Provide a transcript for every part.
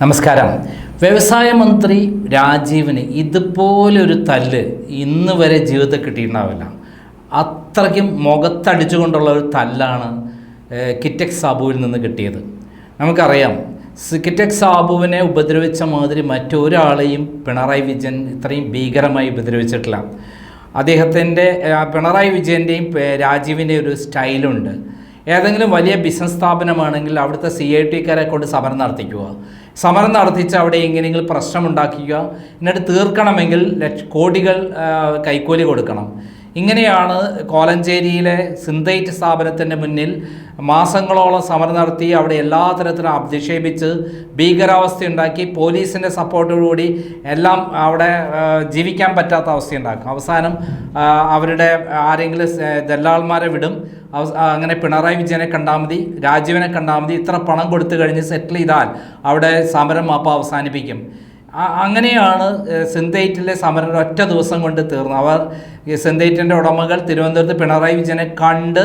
നമസ്കാരം. വ്യവസായ മന്ത്രി രാജീവിന് ഇതുപോലൊരു തല്ല് ഇന്ന് വരെ ജീവിതത്തിൽ കിട്ടിയിട്ടുണ്ടാവില്ല. അത്രയ്ക്കും മുഖത്തടിച്ചുകൊണ്ടുള്ള ഒരു തല്ലാണ് കിറ്റക് സാബുവിൽ നിന്ന് കിട്ടിയത്. നമുക്കറിയാം കിറ്റക് സാബുവിനെ ഉപദ്രവിച്ച മാതിരി മറ്റൊരാളെയും പിണറായി വിജയൻ ഇത്രയും ഭീകരമായി ഉപദ്രവിച്ചിട്ടില്ല. അദ്ദേഹത്തിന്റെ പിണറായി വിജയന്റെയും രാജീവിന്റെയും ഒരു സ്റ്റൈലുണ്ട്. ഏതെങ്കിലും വലിയ ബിസിനസ് സ്ഥാപനമാണെങ്കിൽ അവിടുത്തെ സി ഐ ടിക്കാരെ കൊണ്ട് സമരം നടത്തിക്കുക. സമരം നടത്തിച്ച് അവിടെ എങ്ങനെയെങ്കിലും പ്രശ്നമുണ്ടാക്കുക എന്നിട്ട് തീർക്കണമെങ്കിൽ ലക്ഷ കോടികൾ കൈക്കൂലി കൊടുക്കണം. ഇങ്ങനെയാണ് കോലഞ്ചേരിയിലെ സിന്തൈറ്റ് സ്ഥാപനത്തിന്റെ മുന്നിൽ മാസങ്ങളോളം സമരം നടത്തി അവിടെ എല്ലാ തരത്തിലും അധിക്ഷേപിച്ച് ഭീകരാവസ്ഥയുണ്ടാക്കി പോലീസിന്റെ സപ്പോർട്ടോടുകൂടി എല്ലാം അവിടെ ജീവിക്കാൻ പറ്റാത്ത അവസ്ഥയുണ്ടാക്കും. അവസാനം അവരുടെ ആരെങ്കിലും ദല്ലാൾമാരെ വിടും. അങ്ങനെ പിണറായി വിജയനെ കണ്ടാൽ മതി രാജീവിനെ കണ്ടാൽ മതി ഇത്ര പണം കൊടുത്തു കഴിഞ്ഞ് സെറ്റിൽ ചെയ്താൽ അവിടെ സമരം അപ്പം അവസാനിപ്പിക്കും. അങ്ങനെയാണ് സെന്തേറ്റിലെ സമരം ഒറ്റ ദിവസം കൊണ്ട് തീർന്നു അവർ സെന്തേറ്റിന്റെ ഉടമകൾ തിരുവനന്തപുരത്ത് പിണറായി വിജയനെ കണ്ട്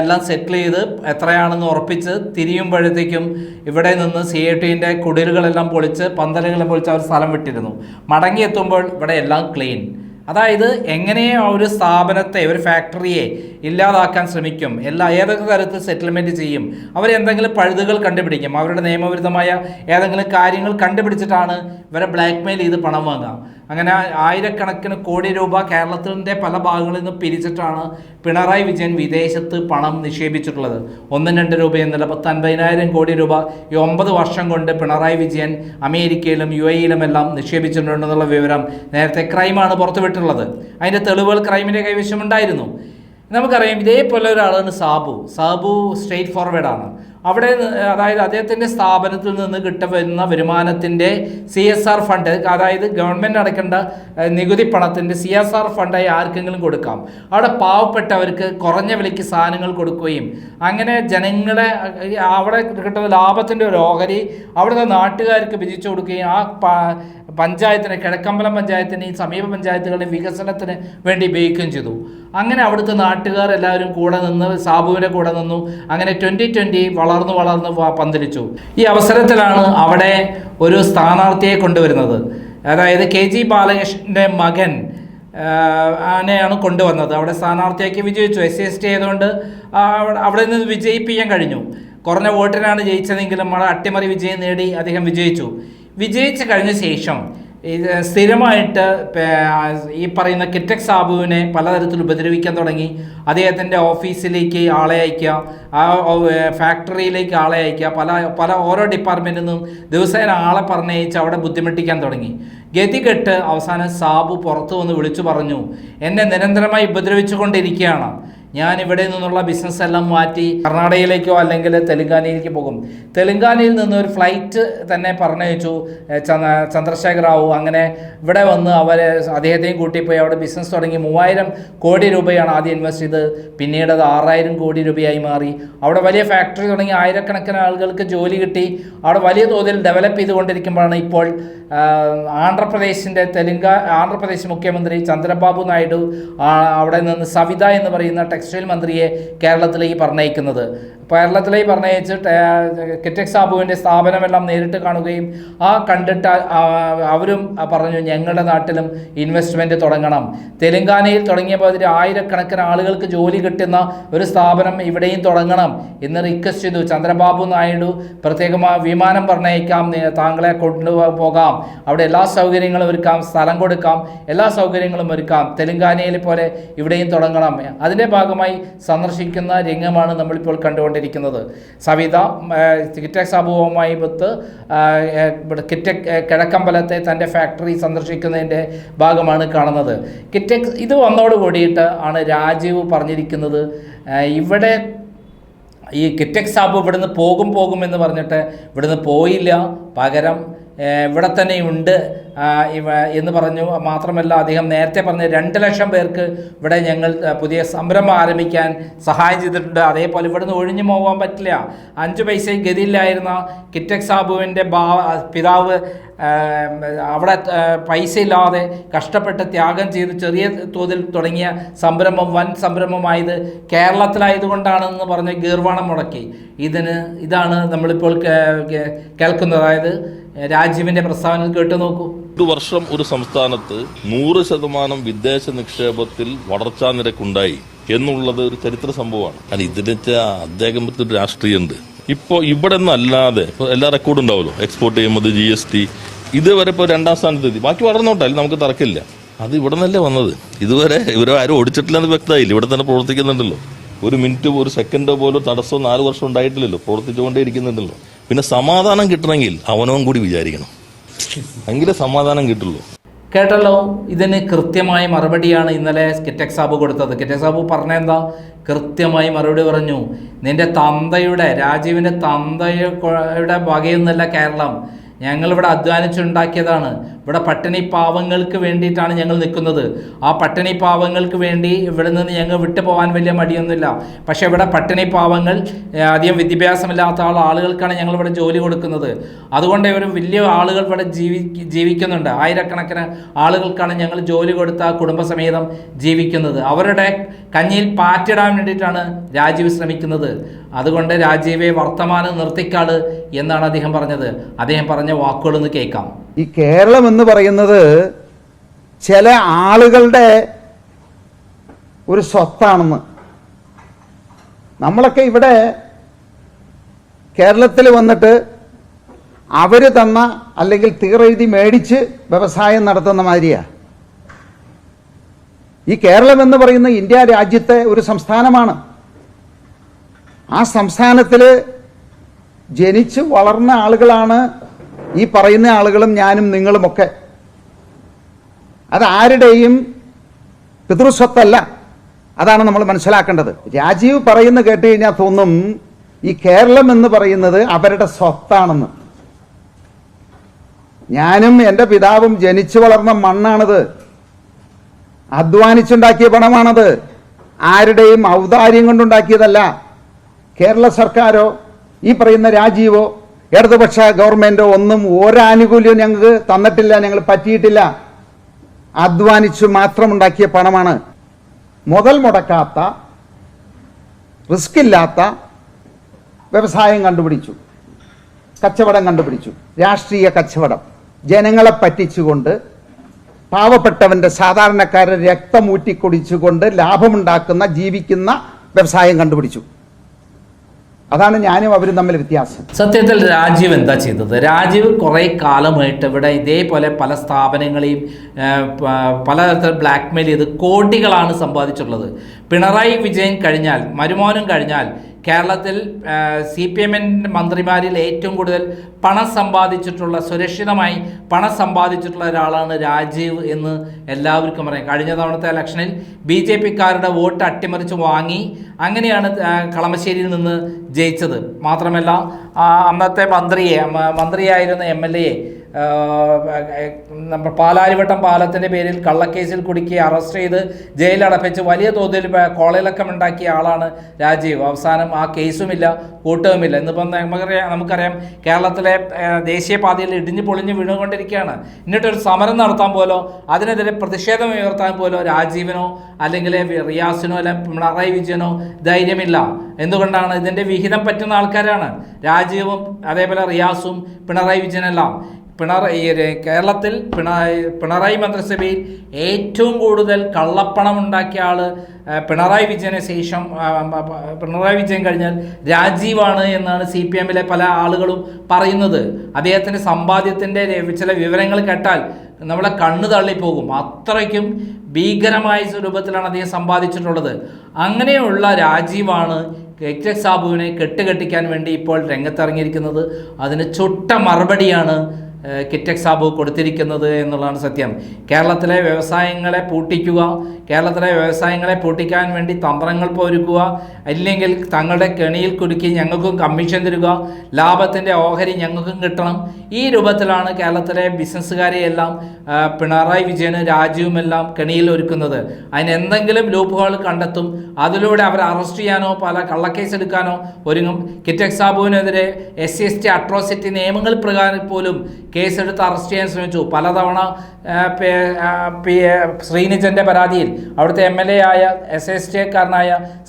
എല്ലാം സെറ്റിൽ ചെയ്ത് എത്രയാണെന്ന് ഉറപ്പിച്ച് തിരിയുമ്പോഴത്തേക്കും ഇവിടെ നിന്ന് സി ഐ ടിന്റെ കുടിലുകളെല്ലാം പൊളിച്ച് പന്തലുകളെല്ലാം പൊളിച്ച് അവർ സ്ഥലം വിട്ടിരുന്നു. മടങ്ങിയെത്തുമ്പോൾ ഇവിടെ എല്ലാം ക്ലീൻ. അതായത് എങ്ങനെ ഒരു സ്ഥാപനത്തെ ഒരു ഫാക്ടറിയെ ഇല്ലാതാക്കാൻ ശ്രമിക്കും എല്ലാ ഏതൊക്കെ തരത്തിൽ സെറ്റിൽമെന്റ് ചെയ്യും അവരെന്തെങ്കിലും പഴുതുകൾ കണ്ടുപിടിക്കും അവരുടെ നിയമവിരുദ്ധമായ ഏതെങ്കിലും കാര്യങ്ങൾ കണ്ടുപിടിച്ചിട്ടാണ് ഇവരെ ബ്ലാക്ക്മെയിൽ ചെയ്ത് പണം വാങ്ങുക. അങ്ങനെ ആയിരക്കണക്കിന് കോടി രൂപ കേരളത്തിന്റെ പല ഭാഗങ്ങളിൽ നിന്ന് പിരിച്ചിട്ടാണ് പിണറായി വിജയൻ വിദേശത്ത് പണം നിക്ഷേപിച്ചിട്ടുള്ളത്. ഒന്നും രണ്ട് രൂപ എന്നല്ല പത്ത് അൻപതിനായിരം കോടി രൂപ ഈ ഒമ്പത് വർഷം കൊണ്ട് പിണറായി വിജയൻ അമേരിക്കയിലും യു എയിലും എല്ലാം നിക്ഷേപിച്ചിട്ടുണ്ടെന്നുള്ള വിവരം നേരത്തെ ക്രൈമാണ് പുറത്തുവിട്ടുള്ളത് അതിന്റെ തെളിവുകൾ ക്രൈമിന്റെ കൈവശമുണ്ടായിരുന്നു. നമുക്കറിയാം ഇതേപോലെ ഒരാളാണ് സാബു. സാബു സ്ട്രെയിറ്റ് ഫോർവേഡാണ്. അവിടെ അതായത് അദ്ദേഹത്തിന്റെ സ്ഥാപനത്തിൽ നിന്ന് കിട്ടുന്ന വരുമാനത്തിന്റെ സി എസ് ആർ ഫണ്ട് അതായത് ഗവൺമെന്റ് അടയ്ക്കേണ്ട നികുതി പണത്തിന്റെ സി എസ് ആർ ഫണ്ടായി ആർക്കെങ്കിലും കൊടുക്കാം. അവിടെ പാവപ്പെട്ടവർക്ക് കുറഞ്ഞ വിലയ്ക്ക് സാധനങ്ങൾ കൊടുക്കുകയും അങ്ങനെ ജനങ്ങളെ അവിടെ കിട്ടുന്ന ലാഭത്തിന്റെ ഒരു ഓഹരി അവിടുത്തെ നാട്ടുകാർക്ക് വിധിച്ചു കൊടുക്കുകയും ആ പഞ്ചായത്തിന് കിഴക്കമ്പലം പഞ്ചായത്തിന് ഈ സമീപ പഞ്ചായത്തുകളുടെ വികസനത്തിന് വേണ്ടി ഉപയോഗിക്കുകയും ചെയ്തു. അങ്ങനെ അവിടുത്തെ നാട്ടുകാർ എല്ലാവരും കൂടെ നിന്ന് സാബുവിന്റെ കൂടെ നിന്നു അങ്ങനെ ട്വന്റി ട്വന്റി വളർന്നു വളർന്ന് പന്തലിച്ചു. ഈ അവസരത്തിലാണ് അവിടെ ഒരു സ്ഥാനാർത്ഥിയെ കൊണ്ടുവരുന്നത്. അതായത് കെ ജി ബാലകൃഷ്ണന്റെ മകൻ ആനെയാണ് കൊണ്ടുവന്നത്. അവിടെ സ്ഥാനാർത്ഥിയാക്കി വിജയിച്ചു. എസ് സി എസ് ടി ആയതുകൊണ്ട് അവിടെ- നിന്ന് വിജയിപ്പിക്കാൻ കഴിഞ്ഞു. കുറഞ്ഞ വോട്ടിനാണ് ജയിച്ചതെങ്കിലും അട്ടിമറി വിജയം നേടി അദ്ദേഹം വിജയിച്ചു. വിജയിച്ചു കഴിഞ്ഞ ശേഷം ഇത് സ്ഥിരമായിട്ട് ഈ പറയുന്ന കിറ്റക് സാബുവിനെ പലതരത്തിൽ ഉപദ്രവിക്കാൻ തുടങ്ങി. അദ്ദേഹത്തിന്റെ ഓഫീസിലേക്ക് ആളെ അയക്കുക ആ ഫാക്ടറിയിലേക്ക് ആളെ അയക്കുക പല പല ഓരോ ഡിപ്പാർട്ട്മെന്റിൽ നിന്നും ദിവസേന ആളെ പറഞ്ഞയച്ച് അവിടെ ബുദ്ധിമുട്ടിക്കാൻ തുടങ്ങി. ഗതികെട്ട് അവസാനം സാബു പുറത്തു വന്ന് വിളിച്ചു പറഞ്ഞു എന്നെ നിരന്തരമായി ഉപദ്രവിച്ചു കൊണ്ടിരിക്കുകയാണ് ഞാൻ ഇവിടെ നിന്നുള്ള ബിസിനസ് എല്ലാം മാറ്റി കർണാടകയിലേക്കോ അല്ലെങ്കിൽ തെലുങ്കാനയിലേക്ക് പോകും. തെലുങ്കാനയിൽ നിന്ന് ഒരു ഫ്ലൈറ്റ് തന്നെ പറഞ്ഞയച്ചു. ചന്ദ്രശേഖർ റാവു അങ്ങനെ ഇവിടെ വന്ന് അവർ അദ്ദേഹത്തെയും കൂട്ടിപ്പോയി. അവിടെ ബിസിനസ് തുടങ്ങി. മൂവായിരം കോടി രൂപയാണ് ആദ്യം ഇൻവെസ്റ്റ് ചെയ്ത്. പിന്നീട് അത് ആറായിരം കോടി രൂപയായി മാറി. അവിടെ വലിയ ഫാക്ടറി തുടങ്ങി. ആയിരക്കണക്കിന് ആളുകൾക്ക് ജോലി കിട്ടി. അവിടെ വലിയ തോതിൽ ഡെവലപ്പ് ചെയ്തുകൊണ്ടിരിക്കുമ്പോഴാണ് ഇപ്പോൾ ആന്ധ്രാപ്രദേശിന്റെ തെലുങ്ക ആന്ധ്രാപ്രദേശ് മുഖ്യമന്ത്രി ചന്ദ്രബാബു നായിഡു അവിടെ നിന്ന് സവിത എന്ന് പറയുന്ന ടെക്സ്റ്റൈൽ മന്ത്രിയെ കേരളത്തിലേക്ക് പറഞ്ഞയക്കുന്നത്. കേരളത്തിലേക്ക് പറഞ്ഞയച്ച് കിറ്റക്സ് കിറ്റക് സാബുവിന്റെ സ്ഥാപനമെല്ലാം നേരിട്ട് കാണുകയും ആ കണ്ടിട്ട് അവരും പറഞ്ഞു ഞങ്ങളുടെ നാട്ടിലും ഇൻവെസ്റ്റ്മെന്റ് തുടങ്ങണം. തെലങ്കാനയിൽ തുടങ്ങിയപ്പോൾ അതിൽ ആയിരക്കണക്കിന് ആളുകൾക്ക് ജോലി കിട്ടുന്ന ഒരു സ്ഥാപനം ഇവിടെയും തുടങ്ങണം എന്ന് റിക്വസ്റ്റ് ചെയ്തു. ചന്ദ്രബാബു നായിഡു പ്രത്യേകമായി വിമാനം പറഞ്ഞയക്കാം താങ്കളെ കൊണ്ടുപോകാം. അവിടെ എല്ലാ സൗകര്യങ്ങളും ഒരുക്കാം സ്ഥലം കൊടുക്കാം എല്ലാ സൗകര്യങ്ങളും ഒരുക്കാം. തെലുങ്കാനയിലെ പോലെ ഇവിടെയും തുടങ്ങണം. അതിന്റെ ഭാഗമായി സന്ദർശിക്കുന്ന രംഗമാണ് നമ്മളിപ്പോൾ കണ്ടുകൊണ്ടിരിക്കുന്നത്. സവിത കിറ്റക് സാബുവുമായി ബത്ത് കിറ്റക് കിഴക്കമ്പലത്തെ തന്റെ ഫാക്ടറി സന്ദർശിക്കുന്നതിന്റെ ഭാഗമാണ് കാണുന്നത്. കിറ്റക് ഇത് വന്നോട് കൂടിയിട്ട് ആണ് രാജീവ് പറഞ്ഞിരിക്കുന്നത് ഇവിടെ ഈ കിറ്റക് സാബ് ഇവിടുന്ന് പോകും പോകും എന്ന് പറഞ്ഞിട്ട് ഇവിടുന്ന് പോയില്ല. പകരം ഇവിടെ തന്നെ ഉണ്ട്. ഇവ എന്ന് പറഞ്ഞു മാത്രമല്ല അദ്ദേഹം നേരത്തെ പറഞ്ഞ രണ്ട് ലക്ഷം പേർക്ക് ഇവിടെ ഞങ്ങൾ പുതിയ സംരംഭം ആരംഭിക്കാൻ സഹായം ചെയ്തിട്ടുണ്ട്. അതേപോലെ ഇവിടുന്ന് ഒഴിഞ്ഞു പോകാൻ പറ്റില്ല. അഞ്ച് പൈസ ഗതിയില്ലായിരുന്ന കിറ്റക് സാബുവിന്റെ ബാ പിതാവ് അവിടെ പൈസ ഇല്ലാതെ കഷ്ടപ്പെട്ട് ത്യാഗം ചെയ്ത് ചെറിയ തോതിൽ തുടങ്ങിയ സംരംഭം വൻ സംരംഭമായത് കേരളത്തിലായതുകൊണ്ടാണെന്ന് പറഞ്ഞ് ഗീർവാണം മുടക്കി. ഇതിന് ഇതാണ് നമ്മളിപ്പോൾ കേൾക്കുന്നത്. അതായത് ഏഹ്, രാജീവിന്റെ പ്രസ്താവന കേട്ടു നോക്കൂ. ഒരു വർഷം ഒരു സംസ്ഥാനത്ത് നൂറ് ശതമാനം വിദേശ നിക്ഷേപത്തിൽ വളർച്ചാ നിരക്കുണ്ടായി എന്നുള്ളത് ഒരു ചരിത്ര സംഭവമാണ്. അല്ല ഇതിന്റെ അദ്ദേഹത്തിന് രാഷ്ട്രീയമുണ്ട്. ഇപ്പോൾ ഇവിടെ നിന്ന് അല്ലാതെ എല്ലാ റെക്കോർഡും ഉണ്ടാവുമല്ലോ. എക്സ്പോർട്ട് ചെയ്യുമ്പോൾ ജി എസ് ടി ഇതുവരെ ഇപ്പോൾ രണ്ടാം സ്ഥാനത്തെത്തി ബാക്കി വളർന്നോട്ടെ അതിൽ നമുക്ക് തറക്കില്ല അത് ഇവിടെ നിന്നല്ലേ വന്നത്? ഇതുവരെ ഇവരെ ആരും ഓടിച്ചിട്ടില്ലെന്ന് വ്യക്തമായില്ല. ഇവിടെ തന്നെ പ്രവർത്തിക്കുന്നുണ്ടല്ലോ. ഒരു മിനിറ്റ് ഒരു സെക്കൻഡോ പോലും തടസ്സം നാല് വർഷം ഉണ്ടായിട്ടില്ലല്ലോ. പ്രവർത്തിച്ചുകൊണ്ടേ ഇരിക്കുന്നുണ്ടല്ലോ പിന്നെ സമാധാനം കിട്ടണമെങ്കിൽ അവനവും കൂടി വിചാരിക്കണം. എങ്കിലേ സമാധാനം കിട്ടുള്ളൂ. കേട്ടല്ലോ? ഇതിന് കൃത്യമായ മറുപടിയാണ് ഇന്നലെ കിറ്റക് സാബ് കൊടുത്തത്. കിറ്റക് സാബു പറഞ്ഞെന്താ? കൃത്യമായി മറുപടി പറഞ്ഞു. നിന്റെ തന്തയുടെ രാജീവിന്റെ തന്തയുടെ വകയൊന്നുമല്ല കേരളം. ഞങ്ങളിവിടെ അധ്വാനിച്ചുണ്ടാക്കിയതാണ്. ഇവിടെ പട്ടിണി പാവങ്ങൾക്ക് വേണ്ടിയിട്ടാണ് ഞങ്ങൾ നിൽക്കുന്നത്. ആ പട്ടിണി പാവങ്ങൾക്ക് വേണ്ടി ഇവിടെ നിന്ന് ഞങ്ങൾ വിട്ടു പോകാൻ വലിയ മടിയൊന്നുമില്ല. പക്ഷേ ഇവിടെ പട്ടിണി പാവങ്ങൾ അധികം വിദ്യാഭ്യാസമില്ലാത്ത ആളുകൾക്കാണ് ഞങ്ങൾ ഇവിടെ ജോലി കൊടുക്കുന്നത്. അതുകൊണ്ട് ഇവർ വലിയ ആളുകൾ ഇവിടെ ജീവി ജീവിക്കുന്നുണ്ട്. ആയിരക്കണക്കിന് ആളുകൾക്കാണ് ഞങ്ങൾ ജോലി കൊടുത്ത കുടുംബസമേതം ജീവിക്കുന്നത്. അവരുടെ കഞ്ഞിയിൽ പാറ്റിടാൻ വേണ്ടിയിട്ടാണ് രാജീവ് ശ്രമിക്കുന്നത്. അതുകൊണ്ട് രാജീവെ വർത്തമാനം നിർത്തിക്കാട് എന്നാണ് അദ്ദേഹം പറഞ്ഞത്. അദ്ദേഹം പറഞ്ഞ വാക്കുകളൊന്ന് കേൾക്കാം. ഈ കേരളം എന്ന് പറയുന്നത് ചില ആളുകളുടെ ഒരു സ്വത്താണെന്ന്. നമ്മളൊക്കെ ഇവിടെ കേരളത്തിൽ വന്നിട്ട് അവർ തന്ന അല്ലെങ്കിൽ തീറെഴുതി മേടിച്ച് വ്യവസായം നടത്തുന്ന മാതിരിയാണ് ഈ കേരളം എന്ന് പറയുന്ന ഇന്ത്യ രാജ്യത്തെ ഒരു സംസ്ഥാനമാണ്. ആ സംസ്ഥാനത്തിൽ ജനിച്ച് വളർന്ന ആളുകളാണ് ഈ പറയുന്ന ആളുകളും ഞാനും നിങ്ങളുമൊക്കെ. അത് ആരുടെയും പിതൃസ്വത്തല്ല. അതാണ് നമ്മൾ മനസ്സിലാക്കേണ്ടത്. രാജീവ് പറയുന്ന കേട്ട് കഴിഞ്ഞാൽ തോന്നും ഈ കേരളം എന്ന് പറയുന്നത് അവരുടെ സ്വത്താണെന്ന്. ഞാനും എന്റെ പിതാവും ജനിച്ചു വളർന്ന മണ്ണാണത്. അധ്വാനിച്ചുണ്ടാക്കിയ പണമാണത്. ആരുടെയും ഔദാര്യം കൊണ്ടുണ്ടാക്കിയതല്ല. കേരള സർക്കാരോ ഈ പറയുന്ന രാജീവോ ഇടതുപക്ഷ ഗവൺമെന്റ് ഒന്നും ഒരാനുകൂല്യവും ഞങ്ങൾക്ക് തന്നിട്ടില്ല ഞങ്ങൾ പറ്റിയിട്ടില്ല. അധ്വാനിച്ചു മാത്രം ഉണ്ടാക്കിയ പണമാണ്. മുതൽ മുടക്കാത്ത റിസ്ക് ഇല്ലാത്ത വ്യവസായം കണ്ടുപിടിച്ചു. കച്ചവടം കണ്ടുപിടിച്ചു. രാഷ്ട്രീയ കച്ചവടം. ജനങ്ങളെ പറ്റിച്ചുകൊണ്ട് പാവപ്പെട്ടവന്റെ സാധാരണക്കാരൻ രക്തം ഊറ്റിക്കുടിച്ചുകൊണ്ട് ലാഭമുണ്ടാക്കുന്ന ജീവിക്കുന്ന വ്യവസായം കണ്ടുപിടിച്ചു. അതാണ് ഞാനും അവരും തമ്മിൽ വ്യത്യാസം. സത്യത്തിൽ രാജീവ് എന്താ ചെയ്തത്? രാജീവ് കുറേ കാലമായിട്ട് ഇവിടെ ഇതേപോലെ പല സ്ഥാപനങ്ങളെയും പലതരത്തിൽ ബ്ലാക്ക്മെയിൽ ചെയ്ത് കോടികളാണ് സമ്പാദിച്ചിട്ടുള്ളത്. പിണറായി വിജയൻ കഴിഞ്ഞാൽ മരുമോനും കഴിഞ്ഞാൽ കേരളത്തിൽ സി പി എമ്മിന്റെ മന്ത്രിമാരിൽ ഏറ്റവും കൂടുതൽ പണം സമ്പാദിച്ചിട്ടുള്ള സുരക്ഷിതമായി പണം സമ്പാദിച്ചിട്ടുള്ള ഒരാളാണ് രാജീവ് എന്ന് എല്ലാവർക്കും പറയാം കഴിഞ്ഞ തവണത്തെ ഇലക്ഷനിൽ ബി ജെ പിക്കാരുടെ വോട്ട് അട്ടിമറിച്ച് വാങ്ങി അങ്ങനെയാണ് കളമശ്ശേരിയിൽ നിന്ന് ജയിച്ചത്. മാത്രമല്ല അന്നത്തെ മന്ത്രിയെ മന്ത്രിയായിരുന്ന എം എൽ എയെ നമ്മുടെ പാലാരിവട്ടം പാലത്തിന്റെ പേരിൽ കള്ളക്കേസിൽ കുടുക്കി അറസ്റ്റ് ചെയ്ത് ജയിലടപ്പിച്ച് വലിയ തോതിൽ കോളയിലക്കം ഉണ്ടാക്കിയ ആളാണ് രാജീവ്. അവസാനം ആ കേസുമില്ല കൂട്ടവുമില്ല ഇന്നിപ്പം നമുക്കറിയാം നമുക്കറിയാം കേരളത്തിലെ ദേശീയപാതയിൽ ഇടിഞ്ഞു പൊളിഞ്ഞ് വീണുകൊണ്ടിരിക്കുകയാണ്. എന്നിട്ടൊരു സമരം നടത്താൻ പോലോ അതിനെതിരെ പ്രതിഷേധം ഉയർത്താൻ പോലോ രാജീവനോ അല്ലെങ്കിൽ റിയാസിനോ അല്ലെ പിണറായി വിജയനോ ധൈര്യമില്ല. എന്തുകൊണ്ടാണ് ഇതിന്റെ വിഹിതം പറ്റുന്ന ആൾക്കാരാണ്? രാജീവും അതേപോലെ റിയാസും പിണറായി വിജയനെല്ലാം. പിണറായി കേരളത്തിൽ പിണറായി പിണറായി മന്ത്രിസഭയിൽ ഏറ്റവും കൂടുതൽ കള്ളപ്പണം ഉണ്ടാക്കിയ ആൾ പിണറായി വിജയന് ശേഷം പിണറായി വിജയൻ കഴിഞ്ഞാൽ രാജീവാണ് എന്നാണ് സി പി എമ്മിലെ പല ആളുകളും പറയുന്നത്. അദ്ദേഹത്തിന്റെ സമ്പാദ്യത്തിന്റെ ചില വിവരങ്ങൾ കേട്ടാൽ നമ്മളെ കണ്ണു തള്ളിപ്പോകും. അത്രയ്ക്കും ഭീകരമായ സ്വരൂപത്തിലാണ് അദ്ദേഹം സമ്പാദിച്ചിട്ടുള്ളത്. അങ്ങനെയുള്ള രാജീവാണ് കെറ്റക് സാബുവിനെ കെട്ടുകെട്ടിക്കാൻ വേണ്ടി ഇപ്പോൾ രംഗത്തിറങ്ങിയിരിക്കുന്നത്. അതിന് ചുട്ട മറുപടിയാണ് കിറ്റക് സാബു കൊടുത്തിരിക്കുന്നത് എന്നുള്ളതാണ് സത്യം. കേരളത്തിലെ വ്യവസായങ്ങളെ പൂട്ടിക്കുക കേരളത്തിലെ വ്യവസായങ്ങളെ പൂട്ടിക്കാൻ വേണ്ടി തന്ത്രങ്ങൾ പോരുക്കുക അല്ലെങ്കിൽ തങ്ങളുടെ കെണിയിൽ കുടുക്കി ഞങ്ങൾക്കും കമ്മീഷൻ തരിക ലാഭത്തിന്റെ ഓഹരി ഞങ്ങൾക്കും കിട്ടണം. ഈ രൂപത്തിലാണ് കേരളത്തിലെ ബിസിനസ്സുകാരെ എല്ലാം പിണറായി വിജയനും രാജുവുമെല്ലാം കെണിയിൽ ഒരുക്കുന്നത്. അതിന് എന്തെങ്കിലും ലൂപ്പുകൾ കണ്ടെത്തും. അതിലൂടെ അവരെ അറസ്റ്റ് ചെയ്യാനോ പല കള്ളക്കേസ് എടുക്കാനോ ഒരുങ്ങും. Kitex സാബുവിനെതിരെ S C S T atrocity നിയമങ്ങൾ പ്രകാരം പോലും കേസെടുത്ത് അറസ്റ്റ് ചെയ്യാൻ ശ്രമിച്ചു. പലതവണ ശ്രീനിജന്റെ പരാതിയിൽ അവിടുത്തെ എം എൽ എ ആയ എസ് എസ് ടി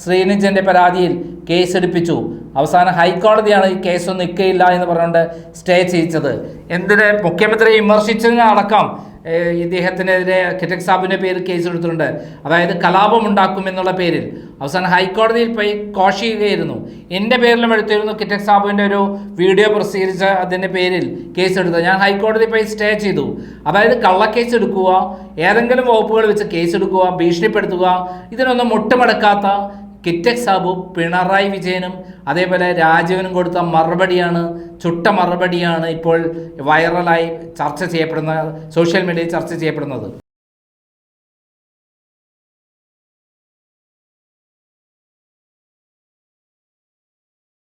ശ്രീനിജന്റെ പരാതിയിൽ കേസെടുപ്പിച്ചു. അവസാനം ഹൈക്കോടതിയാണ് ഈ കേസൊന്നും നിൽക്കയില്ല എന്ന് പറഞ്ഞുകൊണ്ട് സ്റ്റേ ചെയ്യിച്ചത്. എന്തിനെ മുഖ്യമന്ത്രിയെ വിമർശിച്ചതിന് അടക്കം ഏഹ് ഇദ്ദേഹത്തിനെതിരെ കിറ്റക് സാബിന്റെ പേരിൽ കേസ് എടുത്തിട്ടുണ്ട്. അതായത് കലാപം ഉണ്ടാക്കും എന്നുള്ള പേരിൽ. അവസാനം ഹൈക്കോടതിയിൽ പോയി കോഷിയുകയായിരുന്നു എന്റെ പേരിലും എടുത്തിരുന്നു കിറ്റക് സാബുവിന്റെ ഒരു വീഡിയോ പ്രസിദ്ധീകരിച്ച അതിന്റെ പേരിൽ കേസ് എടുത്തത്. ഞാൻ ഹൈക്കോടതി പോയി സ്റ്റേ ചെയ്തു. അതായത് കള്ളക്കേസ് എടുക്കുക ഏതെങ്കിലും വകുപ്പുകൾ വെച്ച് കേസെടുക്കുക ഭീഷണിപ്പെടുത്തുക ഇതിനൊന്നും മുട്ടുമടക്കാത്ത കിറ്റക് സാബു പിണറായി വിജയനും അതേപോലെ രാജീവനും കൊടുത്ത മറുപടിയാണ് ചുട്ട മറുപടിയാണ് ഇപ്പോൾ വൈറലായി ചർച്ച ചെയ്യപ്പെടുന്ന സോഷ്യൽ മീഡിയയിൽ ചർച്ച ചെയ്യപ്പെടുന്നത്.